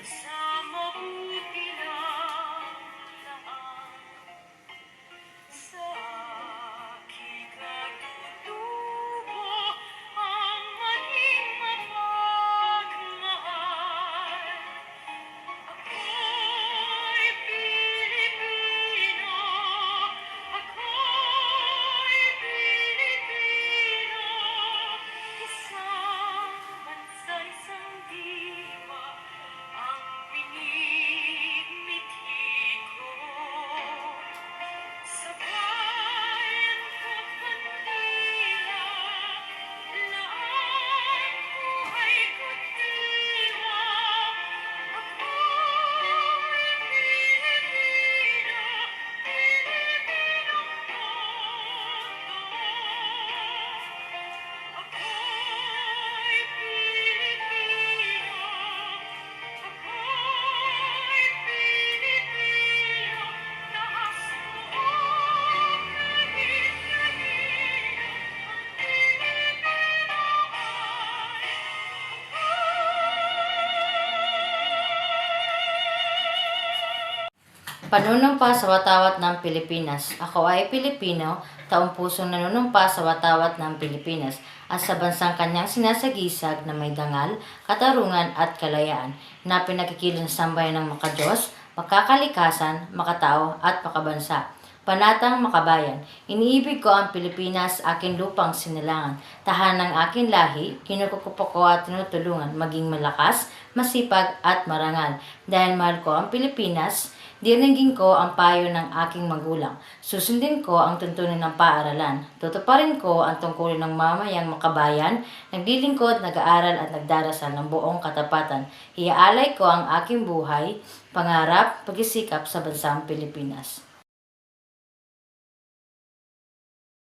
Yeah. Panunumpa sa watawat ng Pilipinas. Ako ay Pilipino, taong pusong nanunumpa sa watawat ng Pilipinas at sa bansang kanyang sinasagisag na may dangal, katarungan at kalayaan na pinagkikilos ng sambayan ng makadiyos, makakalikasan, makatao at makabansa. Panatang makabayan, iniibig ko ang Pilipinas, aking lupang sinilangan, tahan ng aking lahi, kinukukupo ko at tinutulungan, maging malakas, masipag at marangal. Dahil mahal ko ang Pilipinas, Dinigin ko ang payo ng aking magulang. Susundin ko ang tuntunin ng paaralan. Tutuparin ko ang tungkulin ng mamayang makabayan, naglilingkod, nag-aaral at nagdarasal ng buong katapatan. Iaalay ko ang aking buhay, pangarap, pagsisikap sa bansang Pilipinas.